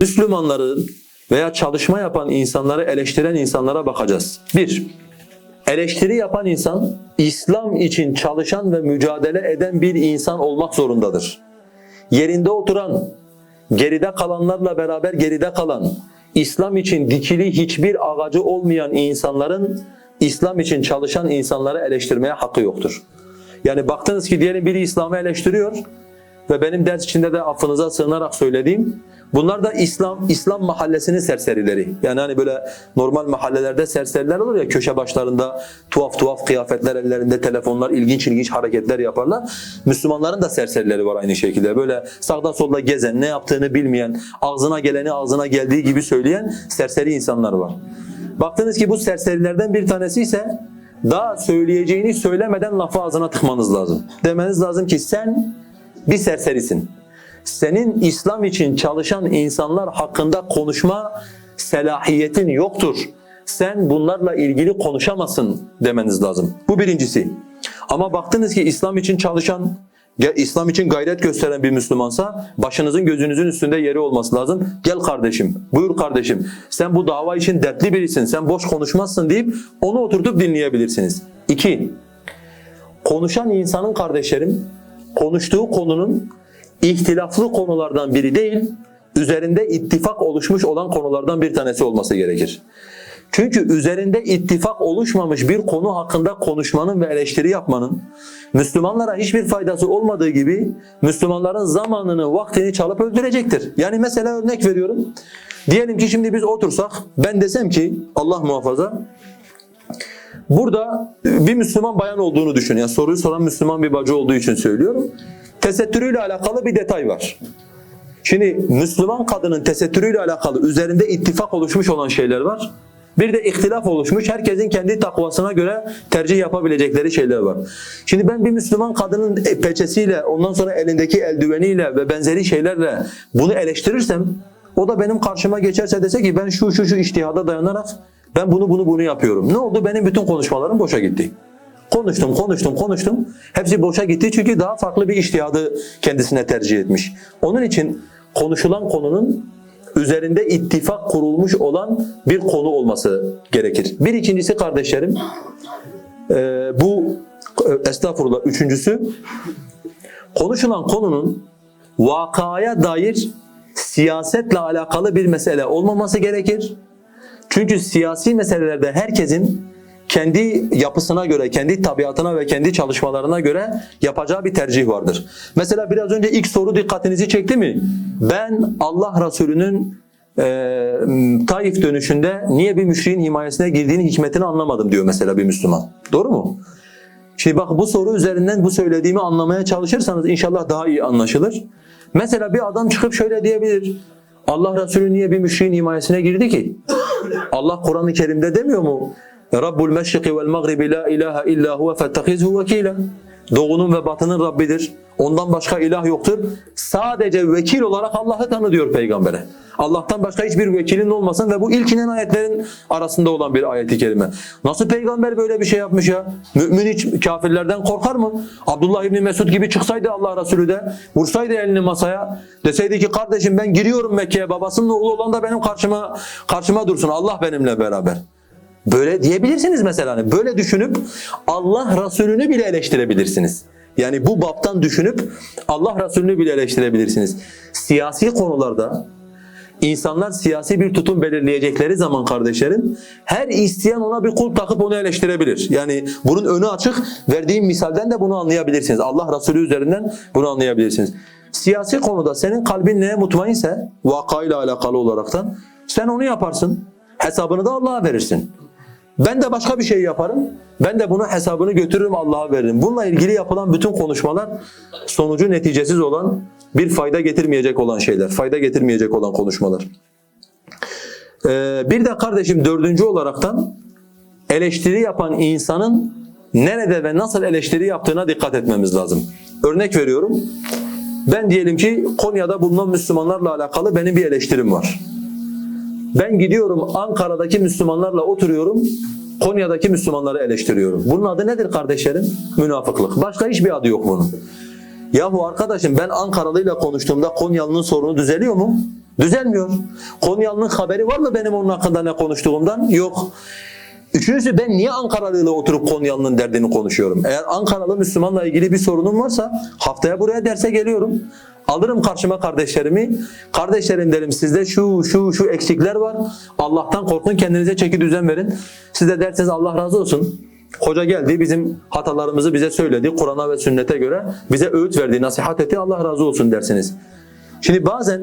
Müslümanların veya çalışma yapan insanları eleştiren insanlara bakacağız. Bir, eleştiri yapan insan İslam için çalışan ve mücadele eden bir insan olmak zorundadır. Yerinde oturan, geride kalanlarla beraber geride kalan, İslam için dikili hiçbir ağacı olmayan insanların İslam için çalışan insanları eleştirmeye hakkı yoktur. Yani baktınız ki diyelim biri İslam'ı eleştiriyor ve benim ders içinde de affınıza sığınarak söylediğim bunlar da İslam İslam mahallesinin serserileri. Yani hani böyle normal mahallelerde serseriler olur ya köşe başlarında tuhaf tuhaf kıyafetler ellerinde telefonlar ilginç ilginç hareketler yaparlar. Müslümanların da serserileri var aynı şekilde. Böyle sağda solda gezen, ne yaptığını bilmeyen, ağzına geleni ağzına geldiği gibi söyleyen serseri insanlar var. Baktınız ki bu serserilerden bir tanesi ise daha söyleyeceğini söylemeden lafı ağzına tıkmanız lazım. Demeniz lazım ki sen bir serserisin. Senin İslam için çalışan insanlar hakkında konuşma selahiyetin yoktur. Sen bunlarla ilgili konuşamazsın demeniz lazım. Bu birincisi. Ama baktınız ki İslam için çalışan, İslam için gayret gösteren bir Müslümansa başınızın gözünüzün üstünde yeri olması lazım. Gel kardeşim, buyur kardeşim. Sen bu dava için dertli birisin, sen boş konuşmazsın deyip onu oturtup dinleyebilirsiniz. İki, konuşan insanın kardeşlerim konuştuğu konunun ihtilaflı konulardan biri değil, üzerinde ittifak oluşmuş olan konulardan bir tanesi olması gerekir. Çünkü üzerinde ittifak oluşmamış bir konu hakkında konuşmanın ve eleştiri yapmanın Müslümanlara hiçbir faydası olmadığı gibi Müslümanların zamanını, vaktini çalıp öldürecektir. Yani mesela örnek veriyorum. Diyelim ki şimdi biz otursak ben desem ki Allah muhafaza Burada bir Müslüman bayan olduğunu düşün. Yani soruyu soran Müslüman bir bacı olduğu için söylüyorum. Tesettürüyle alakalı bir detay var. Şimdi Müslüman kadının tesettürüyle alakalı üzerinde ittifak oluşmuş olan şeyler var. Bir de ihtilaf oluşmuş. Herkesin kendi takvasına göre tercih yapabilecekleri şeyler var. Şimdi ben bir Müslüman kadının peçesiyle, ondan sonra elindeki eldiveniyle ve benzeri şeylerle bunu eleştirirsem, o da benim karşıma geçerse dese ki ben şu şu şu iştihada dayanarak ben bunu bunu bunu yapıyorum. Ne oldu? Benim bütün konuşmalarım boşa gitti. Konuştum, konuştum, konuştum. Hepsi boşa gitti çünkü daha farklı bir iştihadı kendisine tercih etmiş. Onun için konuşulan konunun üzerinde ittifak kurulmuş olan bir konu olması gerekir. Bir ikincisi kardeşlerim, e, bu e, estağfurullah üçüncüsü, konuşulan konunun vakaya dair siyasetle alakalı bir mesele olmaması gerekir. Çünkü siyasi meselelerde herkesin kendi yapısına göre, kendi tabiatına ve kendi çalışmalarına göre yapacağı bir tercih vardır. Mesela biraz önce ilk soru dikkatinizi çekti mi? Ben Allah Resulü'nün e, Taif dönüşünde niye bir müşriğin himayesine girdiğini hikmetini anlamadım diyor mesela bir Müslüman. Doğru mu? Şimdi bak bu soru üzerinden bu söylediğimi anlamaya çalışırsanız inşallah daha iyi anlaşılır. Mesela bir adam çıkıp şöyle diyebilir. Allah Resulü niye bir müşriğin himayesine girdi ki? Allah Kur'an-ı Kerim'de demiyor mu? Rabbul meşriki vel mağribi la ilahe illa huve fettehizhu vekila. Doğunun ve batının Rabbidir. Ondan başka ilah yoktur. Sadece vekil olarak Allah'ı tanı diyor peygambere. Allah'tan başka hiçbir vekilin olmasın ve bu ilk inen ayetlerin arasında olan bir ayeti kerime. Nasıl peygamber böyle bir şey yapmış ya? Mümin hiç kafirlerden korkar mı? Abdullah İbni Mesud gibi çıksaydı Allah Resulü de vursaydı elini masaya deseydi ki kardeşim ben giriyorum Mekke'ye babasının oğlu olan da benim karşıma karşıma dursun Allah benimle beraber. Böyle diyebilirsiniz mesela. Hani böyle düşünüp Allah Resulü'nü bile eleştirebilirsiniz. Yani bu baptan düşünüp Allah Resulü'nü bile eleştirebilirsiniz. Siyasi konularda insanlar siyasi bir tutum belirleyecekleri zaman kardeşlerim her isteyen ona bir kul takıp onu eleştirebilir. Yani bunun önü açık. Verdiğim misalden de bunu anlayabilirsiniz. Allah Resulü üzerinden bunu anlayabilirsiniz. Siyasi konuda senin kalbin neye mutmainse vakayla alakalı olaraktan sen onu yaparsın. Hesabını da Allah'a verirsin. Ben de başka bir şey yaparım. Ben de bunun hesabını götürürüm Allah'a veririm. Bununla ilgili yapılan bütün konuşmalar sonucu neticesiz olan bir fayda getirmeyecek olan şeyler. Fayda getirmeyecek olan konuşmalar. Ee, bir de kardeşim dördüncü olaraktan eleştiri yapan insanın nerede ve nasıl eleştiri yaptığına dikkat etmemiz lazım. Örnek veriyorum. Ben diyelim ki Konya'da bulunan Müslümanlarla alakalı benim bir eleştirim var. Ben gidiyorum Ankara'daki Müslümanlarla oturuyorum. Konya'daki Müslümanları eleştiriyorum. Bunun adı nedir kardeşlerim? Münafıklık. Başka hiçbir adı yok bunun. Yahu arkadaşım ben Ankaralıyla konuştuğumda Konyalı'nın sorunu düzeliyor mu? Düzelmiyor. Konyalı'nın haberi var mı benim onun hakkında ne konuştuğumdan? Yok. Üçüncüsü ben niye Ankaralı ile oturup Konyalı'nın derdini konuşuyorum? Eğer Ankaralı Müslümanla ilgili bir sorunum varsa haftaya buraya derse geliyorum. Alırım karşıma kardeşlerimi. Kardeşlerim derim sizde şu şu şu eksikler var. Allah'tan korkun kendinize çeki düzen verin. Siz de derseniz Allah razı olsun. Hoca geldi bizim hatalarımızı bize söyledi. Kur'an'a ve sünnete göre bize öğüt verdi, nasihat etti. Allah razı olsun dersiniz. Şimdi bazen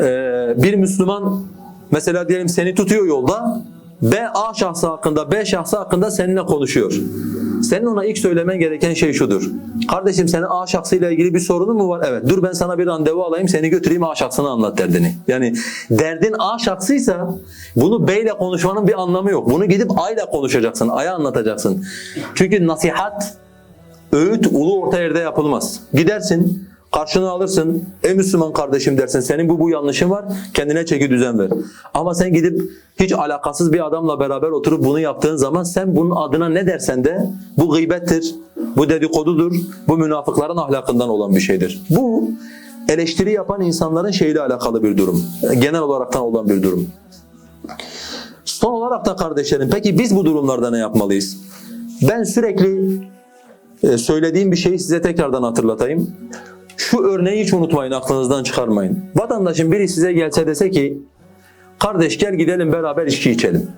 ee, bir Müslüman mesela diyelim seni tutuyor yolda B A şahsı hakkında B şahsı hakkında seninle konuşuyor. Senin ona ilk söylemen gereken şey şudur. Kardeşim senin A şahsıyla ilgili bir sorunun mu var? Evet. Dur ben sana bir randevu alayım seni götüreyim A şahsına anlat derdini. Yani derdin A şahsıysa bunu B ile konuşmanın bir anlamı yok. Bunu gidip A ile konuşacaksın. A'ya anlatacaksın. Çünkü nasihat öğüt ulu orta yerde yapılmaz. Gidersin, karşına alırsın, ey Müslüman kardeşim dersin, senin bu bu yanlışın var, kendine çeki düzen ver. Ama sen gidip hiç alakasız bir adamla beraber oturup bunu yaptığın zaman sen bunun adına ne dersen de bu gıybettir, bu dedikodudur, bu münafıkların ahlakından olan bir şeydir. Bu eleştiri yapan insanların şeyle alakalı bir durum. Genel olaraktan olan bir durum. Son olarak da kardeşlerim peki biz bu durumlarda ne yapmalıyız? Ben sürekli ee, söylediğim bir şeyi size tekrardan hatırlatayım. Şu örneği hiç unutmayın, aklınızdan çıkarmayın. Vatandaşın biri size gelse dese ki, kardeş gel gidelim beraber içki içelim.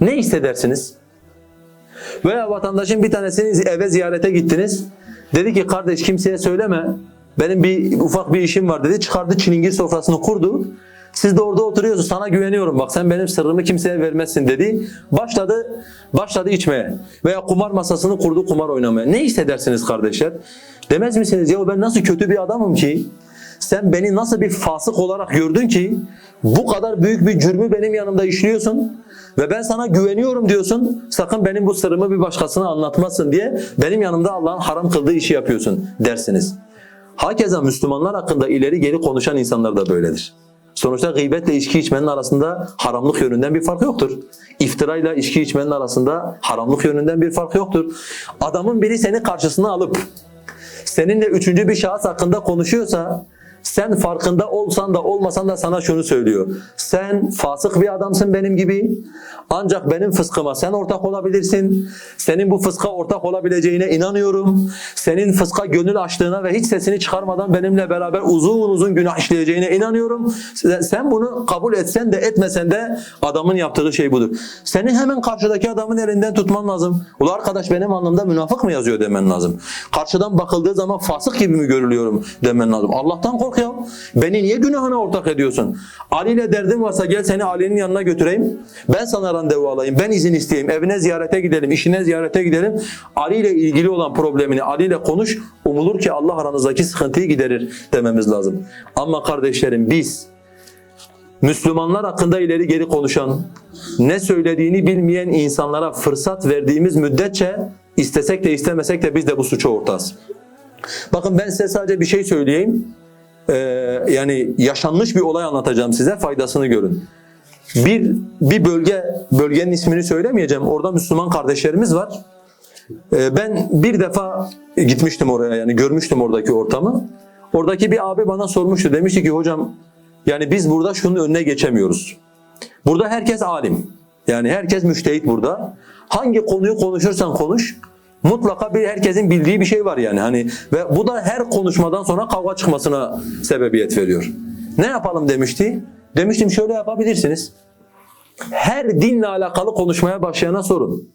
Ne hissedersiniz? Veya vatandaşın bir tanesini eve ziyarete gittiniz. Dedi ki kardeş kimseye söyleme. Benim bir ufak bir işim var dedi. Çıkardı çilingir sofrasını kurdu. Siz de orada oturuyorsunuz. Sana güveniyorum. Bak sen benim sırrımı kimseye vermezsin dedi. Başladı başladı içmeye. Veya kumar masasını kurdu kumar oynamaya. Ne hissedersiniz kardeşler? Demez misiniz ya ben nasıl kötü bir adamım ki? Sen beni nasıl bir fasık olarak gördün ki bu kadar büyük bir cürmü benim yanımda işliyorsun ve ben sana güveniyorum diyorsun. Sakın benim bu sırrımı bir başkasına anlatmasın diye benim yanımda Allah'ın haram kıldığı işi yapıyorsun dersiniz. Hakeza Müslümanlar hakkında ileri geri konuşan insanlar da böyledir. Sonuçta gıybetle içki içmenin arasında haramlık yönünden bir fark yoktur. İftirayla içki içmenin arasında haramlık yönünden bir fark yoktur. Adamın biri seni karşısına alıp seninle üçüncü bir şahıs hakkında konuşuyorsa sen farkında olsan da olmasan da sana şunu söylüyor. Sen fasık bir adamsın benim gibi. Ancak benim fıskıma sen ortak olabilirsin. Senin bu fıska ortak olabileceğine inanıyorum. Senin fıska gönül açtığına ve hiç sesini çıkarmadan benimle beraber uzun uzun günah işleyeceğine inanıyorum. Sen bunu kabul etsen de etmesen de adamın yaptığı şey budur. Seni hemen karşıdaki adamın elinden tutman lazım. Ula arkadaş benim anlamda münafık mı yazıyor demen lazım. Karşıdan bakıldığı zaman fasık gibi mi görülüyorum demen lazım. Allah'tan kork ya. Beni niye günahına ortak ediyorsun? Ali ile derdin varsa gel seni Ali'nin yanına götüreyim. Ben sana randevu alayım. Ben izin isteyeyim. Evine ziyarete gidelim. işine ziyarete gidelim. Ali ile ilgili olan problemini Ali ile konuş. Umulur ki Allah aranızdaki sıkıntıyı giderir dememiz lazım. Ama kardeşlerim biz Müslümanlar hakkında ileri geri konuşan, ne söylediğini bilmeyen insanlara fırsat verdiğimiz müddetçe istesek de istemesek de biz de bu suça ortağız. Bakın ben size sadece bir şey söyleyeyim. Ee, yani yaşanmış bir olay anlatacağım size faydasını görün. Bir bir bölge bölgenin ismini söylemeyeceğim. Orada Müslüman kardeşlerimiz var. Ee, ben bir defa gitmiştim oraya yani görmüştüm oradaki ortamı. Oradaki bir abi bana sormuştu. Demişti ki hocam yani biz burada şunun önüne geçemiyoruz. Burada herkes alim. Yani herkes müştehit burada. Hangi konuyu konuşursan konuş mutlaka bir herkesin bildiği bir şey var yani hani ve bu da her konuşmadan sonra kavga çıkmasına sebebiyet veriyor. Ne yapalım demişti? Demiştim şöyle yapabilirsiniz. Her dinle alakalı konuşmaya başlayana sorun.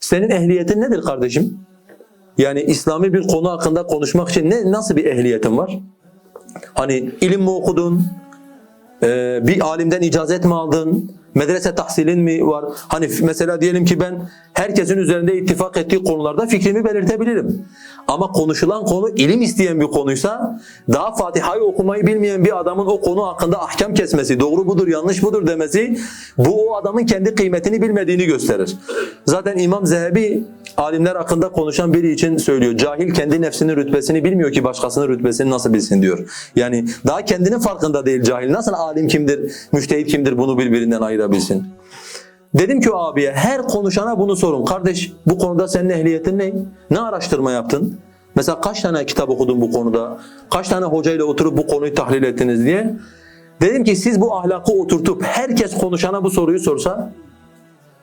Senin ehliyetin nedir kardeşim? Yani İslami bir konu hakkında konuşmak için ne nasıl bir ehliyetin var? Hani ilim mi okudun? Ee, bir alimden icazet mi aldın? Medrese tahsilin mi var? Hani mesela diyelim ki ben herkesin üzerinde ittifak ettiği konularda fikrimi belirtebilirim. Ama konuşulan konu ilim isteyen bir konuysa daha Fatiha'yı okumayı bilmeyen bir adamın o konu hakkında ahkam kesmesi, doğru budur, yanlış budur demesi bu o adamın kendi kıymetini bilmediğini gösterir. Zaten İmam Zehebi alimler hakkında konuşan biri için söylüyor. Cahil kendi nefsinin rütbesini bilmiyor ki başkasının rütbesini nasıl bilsin diyor. Yani daha kendinin farkında değil cahil. Nasıl alim kimdir, müştehit kimdir bunu birbirinden ayırabilsin. Dedim ki o abiye her konuşana bunu sorun. Kardeş bu konuda senin ehliyetin ne? Ne araştırma yaptın? Mesela kaç tane kitap okudun bu konuda? Kaç tane hocayla oturup bu konuyu tahlil ettiniz diye. Dedim ki siz bu ahlakı oturtup herkes konuşana bu soruyu sorsa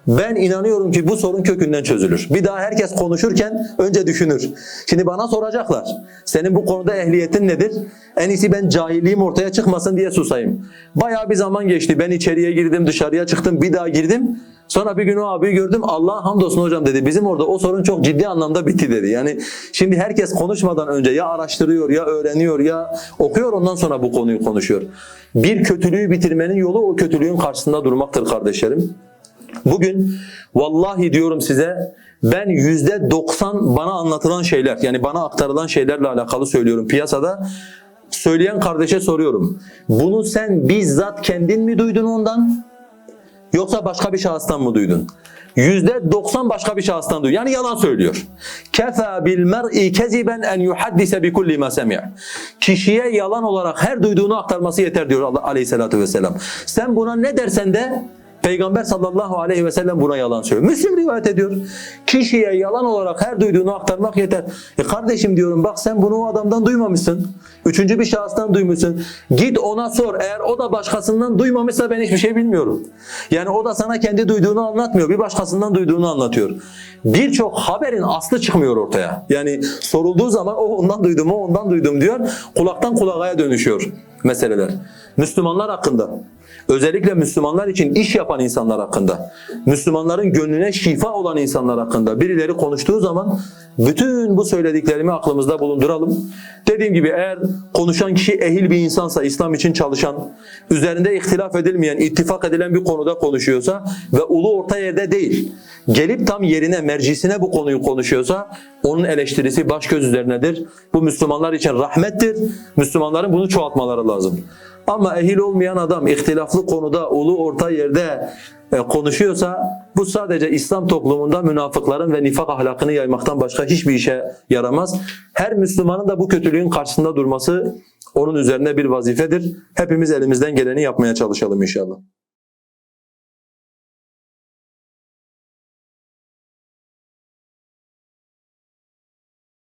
ben inanıyorum ki bu sorun kökünden çözülür. Bir daha herkes konuşurken önce düşünür. Şimdi bana soracaklar. Senin bu konuda ehliyetin nedir? En iyisi ben cahilliğim ortaya çıkmasın diye susayım. Bayağı bir zaman geçti. Ben içeriye girdim, dışarıya çıktım, bir daha girdim. Sonra bir gün o abiyi gördüm. Allah hamdolsun hocam dedi. Bizim orada o sorun çok ciddi anlamda bitti dedi. Yani şimdi herkes konuşmadan önce ya araştırıyor, ya öğreniyor, ya okuyor ondan sonra bu konuyu konuşuyor. Bir kötülüğü bitirmenin yolu o kötülüğün karşısında durmaktır kardeşlerim. Bugün vallahi diyorum size ben yüzde 90 bana anlatılan şeyler yani bana aktarılan şeylerle alakalı söylüyorum piyasada. Söyleyen kardeşe soruyorum. Bunu sen bizzat kendin mi duydun ondan? Yoksa başka bir şahıstan mı duydun? Yüzde 90 başka bir şahıstan duyuyor. Yani yalan söylüyor. Kefa bil mer'i keziben en yuhaddise bi kulli ma semi'a. Kişiye yalan olarak her duyduğunu aktarması yeter diyor Allah aleyhissalatu vesselam. Sen buna ne dersen de Peygamber sallallahu aleyhi ve sellem buna yalan söylüyor. Müslim rivayet ediyor. Kişiye yalan olarak her duyduğunu aktarmak yeter. E kardeşim diyorum bak sen bunu o adamdan duymamışsın. Üçüncü bir şahıstan duymuşsun. Git ona sor. Eğer o da başkasından duymamışsa ben hiçbir şey bilmiyorum. Yani o da sana kendi duyduğunu anlatmıyor. Bir başkasından duyduğunu anlatıyor. Birçok haberin aslı çıkmıyor ortaya. Yani sorulduğu zaman o ondan duydum, o ondan duydum diyor. Kulaktan kulağa dönüşüyor meseleler. Müslümanlar hakkında Özellikle Müslümanlar için iş yapan insanlar hakkında, Müslümanların gönlüne şifa olan insanlar hakkında birileri konuştuğu zaman bütün bu söylediklerimi aklımızda bulunduralım. Dediğim gibi eğer konuşan kişi ehil bir insansa, İslam için çalışan, üzerinde ihtilaf edilmeyen, ittifak edilen bir konuda konuşuyorsa ve ulu orta yerde değil, gelip tam yerine, mercisine bu konuyu konuşuyorsa onun eleştirisi baş göz üzerinedir. Bu Müslümanlar için rahmettir. Müslümanların bunu çoğaltmaları lazım. Ama ehil olmayan adam ihtilaflı konuda ulu orta yerde e, konuşuyorsa bu sadece İslam toplumunda münafıkların ve nifak ahlakını yaymaktan başka hiçbir işe yaramaz. Her Müslümanın da bu kötülüğün karşısında durması onun üzerine bir vazifedir. Hepimiz elimizden geleni yapmaya çalışalım inşallah.